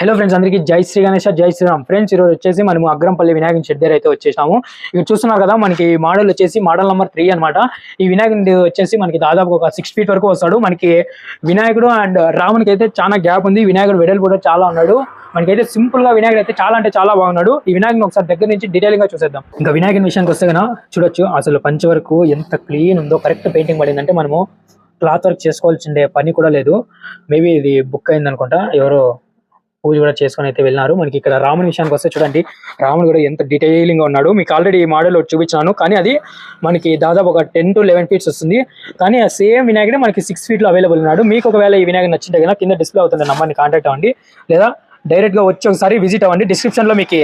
Hello friends అందరికీ జై శ్రీ గణేష జై శ్రీరామ్. ఫ్రెండ్స్ ఈరోజు వచ్చేసి మనము అగ్రంపల్లి వినాయకుని షెడ్ దగ్గర అయితే వచ్చేసాము ఇక్కడ చూస్తున్నారు కదా మనకి మోడల్ వచ్చేసి మోడల్ నెంబర్ త్రీ అనమాట ఈ వినాయకుడి వచ్చేసి మనకి దాదాపు ఒక సిక్స్ ఫీట్ వరకు వస్తాడు. మనకి వినాయకుడు అండ్ రామునికి అయితే చాలా గ్యాప్ ఉంది. వినాయకుడు వెడల్ కూడా చాలా ఉన్నాడు. మనకైతే సింపుల్గా వినాయకుడు అయితే చాలా అంటే చాలా బాగున్నాడు. ఈ వినాయకుని ఒకసారి దగ్గర నుంచి డీటెయిల్గా చూసేద్దాం. ఇంకా వినాయకుని విషయానికి వస్తే కనుక చూడొచ్చు అసలు పంచ వరకు ఎంత క్లీన్ ఉందో కరెక్ట్ పెయింటింగ్ పడిందంటే మనము క్లాత్ వర్క్ చేసుకోవాల్సిండే పని కూడా లేదు. మేబీ ఇది బుక్ అయింది అనుకుంటా ఎవరో పూజ కూడా చేసుకొని అయితే వెళ్ళినారు. మనకి ఇక్కడ రాముని విషయానికి వస్తే చూడండి రాముడు కూడా ఎంత డీటెయిలింగ్గా ఉన్నాడు. మీకు ఆల్రెడీ ఈ మోడల్ చూపించాను కానీ అది మనకి దాదాపు ఒక టెన్ టు లెవెన్ ఫీట్స్ వస్తుంది. కానీ ఆ సేమ్ వినాయకుడే మనకి సిక్స్ ఫీట్లో అవైలబుల్ ఉన్నాడు. మీకు ఒకవేళ ఈ వినాయకుడు నచ్చింటే కనుక కింద డిస్ప్లే అవుతుంది నమ్మని కాంటాక్ట్ అవ్వండి. లేదా డైరెక్ట్గా వచ్చి ఒకసారి విజిట్ అవ్వండి. డిస్క్రిప్షన్లో మీకు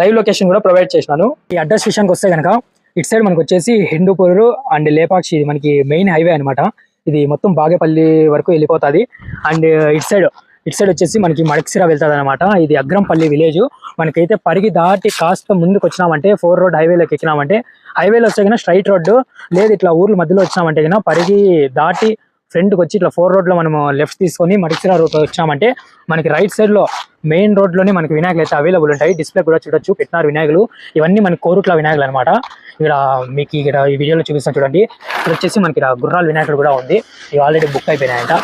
లైవ్ లొకేషన్ కూడా ప్రొవైడ్ చేసినాను. ఈ అడ్రస్ విషయానికి వస్తే కనుక ఇటు సైడ్ మనకు వచ్చేసి హిందూపూరు అండ్ లేపాక్షి ఇది మనకి మెయిన్ హైవే అన్నమాట. ఇది మొత్తం బాగేపల్లి వరకు వెళ్ళిపోతుంది. అండ్ ఇటు సైడ్ ఇటు సైడ్ వచ్చేసి మనకి మడక్సిరా వెళ్తుంది అనమాట ఇది అగ్రంపల్లి విలేజ్. మనకైతే పరిగి దాటి కాస్త ముందుకు వచ్చినామంటే ఫోర్ రోడ్ హైవేలోకి ఎక్కినామంటే హైవేలో వచ్చే కన్నా స్ట్రైట్ రోడ్డు లేదు ఇట్లా ఊర్ల మధ్యలో వచ్చినామంటే కన్నా పరిగి దాటి ఫ్రంట్కి వచ్చి ఇట్లా ఫోర్ రోడ్లో మనం లెఫ్ట్ తీసుకొని మడిసిరా రోడ్ వచ్చామంటే మనకి రైట్ సైడ్లో మెయిన్ రోడ్లోనే మనకి వినాయకులు అయితే అవైలబుల్ ఉంటాయి. డిస్ప్లే కూడా చూడొచ్చు. పెట్టినారు వినాయకులు. ఇవన్నీ మనకి కోరుట్ల వినాయకులు అనమాట ఇక్కడ మీకు ఇక్కడ ఈ వీడియోలో చూపిస్తాను చూడండి. ఇక్కడ వచ్చేసి మనకి ఇక్కడ గుర్రాల వినాయకుడు కూడా ఉంది. ఇవి ఆల్రెడీ బుక్ అయిపోయినాయంట.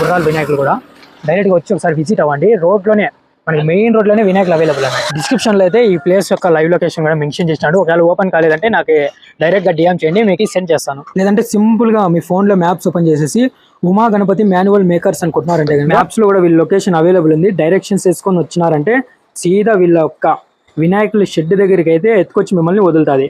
గుర్రాల వినాయకులు కూడా. డైరెక్ట్గా వచ్చి ఒకసారి విజిట్ అవ్వండి. రోడ్లోనే మనకి మెయిన్ రోడ్లోనే వినాయకులు అవైలబుల్ అన్నాయి డిస్క్రిప్షన్లో అయితే ఈ ప్లేస్ యొక్క లైవ్ లొకేషన్ కూడా మెన్షన్ చేసినాడు. ఒకవేళ ఓపెన్ కాలేదంటే నాకు డైరెక్ట్గా డిఎం చేయండి మీకు సెండ్ చేస్తాను. లేదంటే సింపుల్గా మీ ఫోన్లో మ్యాప్స్ ఓపెన్ చేసేసి ఉమా గణపతి మాన్యువల్ మేకర్స్ అనుకుంటున్నారంటే మ్యాప్స్లో కూడా వీళ్ళ లొకేషన్ అవైలబుల్ ఉంది. డైరెక్షన్స్ వేసుకొని వచ్చినారంటే సీదా వీళ్ళ యొక్క వినాయకుల షెడ్ దగ్గరికి అయితే ఎత్తుకొచ్చి మిమ్మల్ని వదులుతుంది.